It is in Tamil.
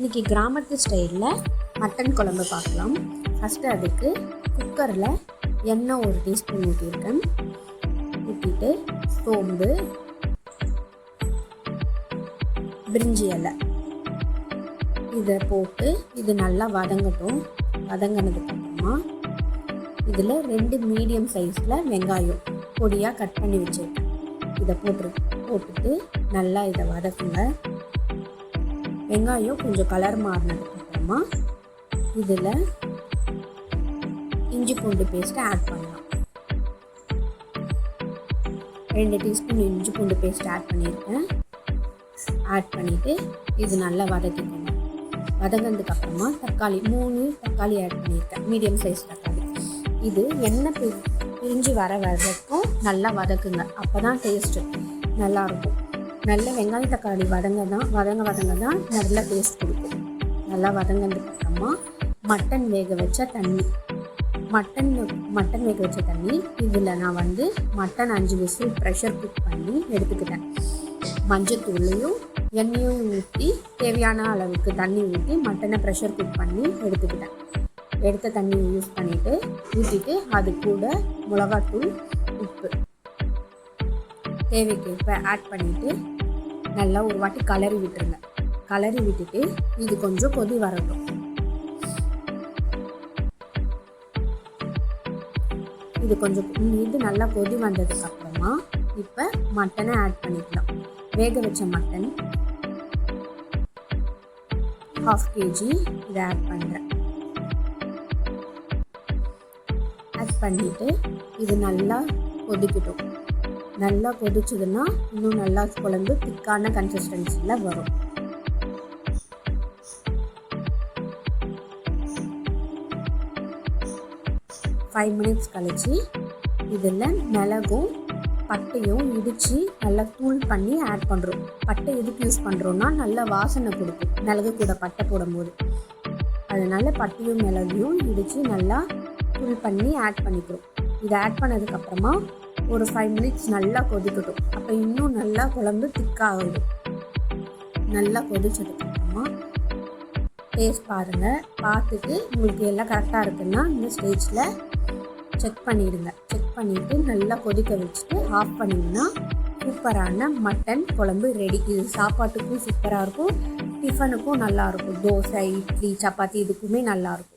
இன்றைக்கி கிராமத்து ஸ்டைலில் மட்டன் குழம்பு பார்க்கலாம். ஃபஸ்ட்டு அதுக்கு குக்கரில் எண்ணெய் ஒரு டீஸ்பூன் ஊற்றியிருக்கேன் ஊற்றிட்டு சோம்பு பிரிஞ்சி இலை. இதை போட்டு இது நல்லா வதங்கட்டும். வதங்கினதுக்கப்புறமா இதில் ரெண்டு மீடியம் சைஸில் வெங்காயம் பொடியாக கட் பண்ணி வச்சுருக்கேன். இதை போட்டு போட்டுட்டு நல்லா இதை வதக்குங்க. வெங்காயம் கொஞ்சம் கலர் மாறினதுக்கப்புறமா இதில் இஞ்சி பூண்டு பேஸ்ட்டை ஆட் பண்ணலாம். ரெண்டு டீஸ்பூன் இஞ்சி பூண்டு பேஸ்ட் ஆட் பண்ணியிருக்கேன். ஆட் பண்ணிவிட்டு இது நல்லா வதக்கிக்கணும். வதங்கினதுக்கப்புறமா தக்காளி மூணு தக்காளி ஆட் பண்ணியிருக்கேன். மீடியம் சைஸ் தக்காளி. இது எண்ணெய் பிரிஞ்சு வர வரைக்கும் நல்லா வதக்குங்க. அப்போ தான் டேஸ்ட்டு நல்லாயிருக்கும் நல்ல வெங்காய தக்காளி வதங்க தான் வதங்க வதங்க தான் நல்ல டேஸ்ட் கொடுக்கும். நல்லா வதங்கினதுக்கு அப்புறமா மட்டன் வேக வச்ச தண்ணி. மட்டன் மட்டன் வேக வச்ச தண்ணி இதில் நான் வந்து மட்டன் அஞ்சு விசில் ப்ரெஷர் குக் பண்ணி எடுத்துக்கிட்டேன். மஞ்சத்தூளையும் எண்ணெயும் ஊற்றி தேவையான அளவுக்கு தண்ணி ஊற்றி மட்டனை ப்ரெஷர் குக் பண்ணி எடுத்துக்கிட்டேன். எடுத்த தண்ணியை யூஸ் பண்ணிவிட்டு ஊற்றிட்டு அது கூட மிளகாத்தூள் உப்பு. தேவைக்கேற்ப ஆட் பண்ணிவிட்டு நல்லா ஒரு வாட்டி கலரி விட்டுருங்க. கலரி விட்டுட்டு இது கொஞ்சம் கொதி வரட்டும். இது கொஞ்சம் இது நல்லா கொதி வந்ததுக்கு அப்புறமா இப்போ மட்டனை ஆட் பண்ணிக்கலாம். வேக வச்ச மட்டன் ஹாஃப் கேஜி இதை ஆட் பண்ணுறேன் ஆட் பண்ணிவிட்டு இது நல்லா கொதிக்கட்டும். நல்லா கொதிச்சதுன்னா இன்னும் நல்லா குழம்பு திக்கான கன்சிஸ்டன்சியில் வரும். ஃபைவ் மினிட்ஸ் கழிச்சு இதில் மிளகும் பட்டையும் இடித்து நல்லா தூள் பண்ணி ஆட் பண்ணுறோம் பட்டை எதுக்கு யூஸ் பண்ணுறோன்னா நல்ல வாசனை கொடுக்கும். மிளகு கூட பட்டை போடும்போது. அதனால் பட்டையும் மிளகையும் இடித்து நல்லா தூள் பண்ணி ஆட் பண்ணிக்கிறோம். இதை ஆட் பண்ணதுக்கப்புறமா ஒரு ஃபைவ் மினிட்ஸ் நல்லா கொதிக்கட்டும். அப்போ இன்னும் நல்லா குழம்பு திக்காகும் நல்லா கொதிச்சதுக்கப்புறமா டேஸ்ட் பாருங்கள் பார்த்துட்டு உங்களுக்கு எல்லாம் கரெக்டாக இருக்குன்னா இந்த ஸ்டேஜில் செக் பண்ணிவிடுங்க செக் பண்ணிவிட்டு நல்லா கொதிக்க வச்சுட்டு ஆஃப் பண்ணிங்கன்னா சூப்பரான மட்டன் குழம்பு ரெடி இது சாப்பாட்டுக்கும் சூப்பராக இருக்கும். டிஃபனுக்கும் நல்லாயிருக்கும் தோசை இட்லி சப்பாத்தி இதுக்குமே நல்லாயிருக்கும்